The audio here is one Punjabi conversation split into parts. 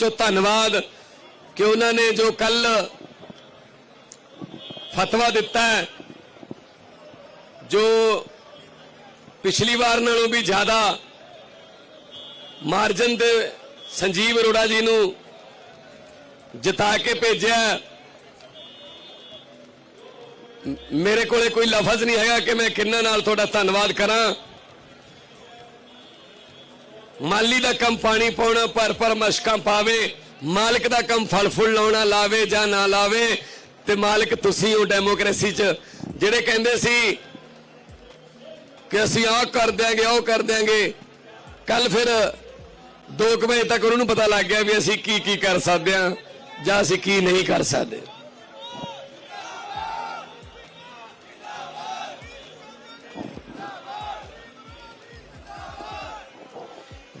ਚੋਂ ਧੰਨਵਾਦ ਕਿ ਉਹਨਾਂ ਨੇ ਜੋ ਕੱਲ ਫਤਵਾ ਦਿੱਤਾ ਹੈ, ਜੋ ਪਿਛਲੀ ਵਾਰ ਨਾਲੋਂ ਵੀ ਜ਼ਿਆਦਾ ਮਾਰਜਨ ਦੇ ਸੰਜੀਵ ਅਰੋੜਾ ਜੀ ਨੂੰ ਜਿਤਾ ਕੇ ਭੇਜਿਆ ਮੇਰੇ ਕੋਲੇ ਕੋਈ ਲਫ਼ਜ਼ ਨਹੀਂ ਹੈਗਾ ਕਿ ਮੈਂ ਕਿੰਨਾ ਨਾਲ ਤੁਹਾਡਾ ਧੰਨਵਾਦ ਕਰਾਂ। ਮਾਲੀ ਦਾ ਕੰਮ ਪਾਣੀ ਪਾਉਣਾ ਪਰ ਪਰ ਮਸ਼ਕਾਂ ਪਾਵੇ, ਮਾਲਕ ਦਾ ਕੰਮ ਫਲ ਫੁੱਲ ਲਾਉਣਾ, ਲਾਵੇ ਜਾਂ ਨਾ ਲਾਵੇ, ਤੇ ਮਾਲਕ ਤੁਸੀਂ ਉਹ ਡੈਮੋਕ੍ਰੇਸੀ 'ਚ। ਜਿਹੜੇ ਕਹਿੰਦੇ ਸੀ ਕਿ ਅਸੀਂ ਆਹ ਕਰ ਦਿਆਂਗੇ, ਉਹ ਕਰ ਦਿਆਂਗੇ, ਕੱਲ ਫਿਰ 2 ਵਜੇ ਤੱਕ ਉਹਨਾਂ ਨੂੰ ਪਤਾ ਲੱਗ ਗਿਆ ਵੀ ਅਸੀਂ ਕੀ ਕੀ ਕਰ ਸਕਦੇ ਹਾਂ ਜਾਂ ਅਸੀਂ ਕੀ ਨਹੀਂ ਕਰ ਸਕਦੇ।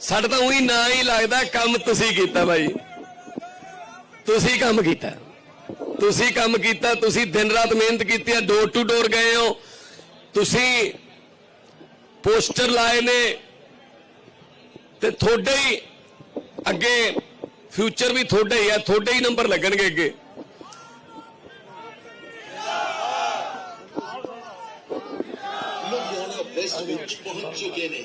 ਸਾਡਾ ਤਾਂ ਉਹੀ ਨਾਂ ਹੀ ਲੱਗਦਾ, ਕੰਮ ਤੁਸੀਂ ਕੀਤਾ ਬਾਈ। ਤੁਸੀਂ ਕੰਮ ਕੀਤਾ। ਤੁਸੀਂ ਕੰਮ ਕੀਤਾ, ਤੁਸੀਂ ਦਿਨ ਰਾਤ ਮਿਹਨਤ ਕੀਤੀ ਹੈ ਡੋਰ ਟੂ ਡੋਰ ਗਏ ਹੋ। ਤੁਸੀਂ ਪੋਸਟਰ ਲਾਏ ਨੇ ਤੇ ਤੁਹਾਡੇ ਹੀ ਅੱਗੇ ਫਿਊਚਰ ਵੀ ਤੁਹਾਡਾ ਹੀ ਹੈ ਤੁਹਾਡੇ ਹੀ ਨੰਬਰ ਲੱਗਣਗੇ ਅੱਗੇ। ਲੁਧਿਆਣਾ ਵੈਸਟ ਵਿੱਚ ਪਹੁੰਚ ਚੁੱਕੇ ਨੇ।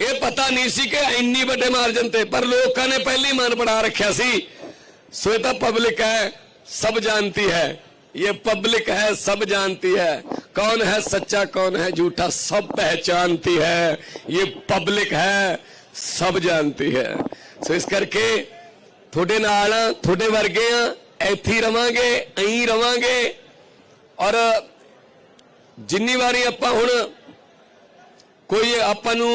ਇਹ ਪਤਾ ਨਹੀਂ ਸੀ ਕਿ ਇੰਨੀ ਵੱਡੇ ਮਾਰਜਨ ਤੇ ਪਰ ਲੋਕਾਂ ਨੇ ਪਹਿਲੀ ਮਨ ਬਣਾ ਰੱਖਿਆ ਸੀ ਸੋ ਇਹ ਤਾਂ ਪਬਲਿਕ ਹੈ ਸਭ ਜਾਣਤੀ ਹੈ ये पब्लिक है सब जानती है कौन है सच्चा कौन है झूठा सब पहचानती है ये पब्लिक है सब जानती है ਸੋ ਇਸ ਕਰਕੇ ਤੁਹਾਡੇ ਨਾਲ ਆ, ਤੁਹਾਡੇ ਵਰਗੇ ਆ ਇੱਥੇ ਹੀ ਰਵਾਂਗੇ ਐਂ ਰਵਾਂਗੇ ਔਰ ਜਿੰਨੀ ਵਾਰੀ ਆਪਾਂ ਹੁਣ ਕੋਈ ਆਪਾਂ ਨੂੰ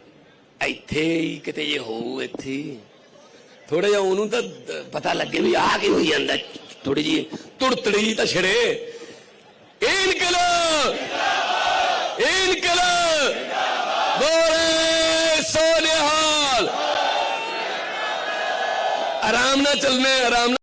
ਇੱਥੇ ਹੀ ਕਿਤੇ ਜੇ ਹੋਊ ਇੱਥੇ। ਥੋੜਾ ਜਿਹਾ ਉਹਨੂੰ ਤਾਂ ਪਤਾ ਲੱਗੇ ਵੀ ਆ ਕੀ ਹੋਈ ਜਾਂਦਾ। ਥੋੜੀ ਜੀ ਤੁੜਤੜੀ ਤਾਂ ਛੜੇ। ਇਨਕਲਾਬ! ਇਨਕਲਾਬ! ਬੋਲੇ ਸੋਨਿਹਾਲ! ਆਰਾਮ ਨਾਲ ਚੱਲਣਾ ਆਰਾਮ ਨਾਲ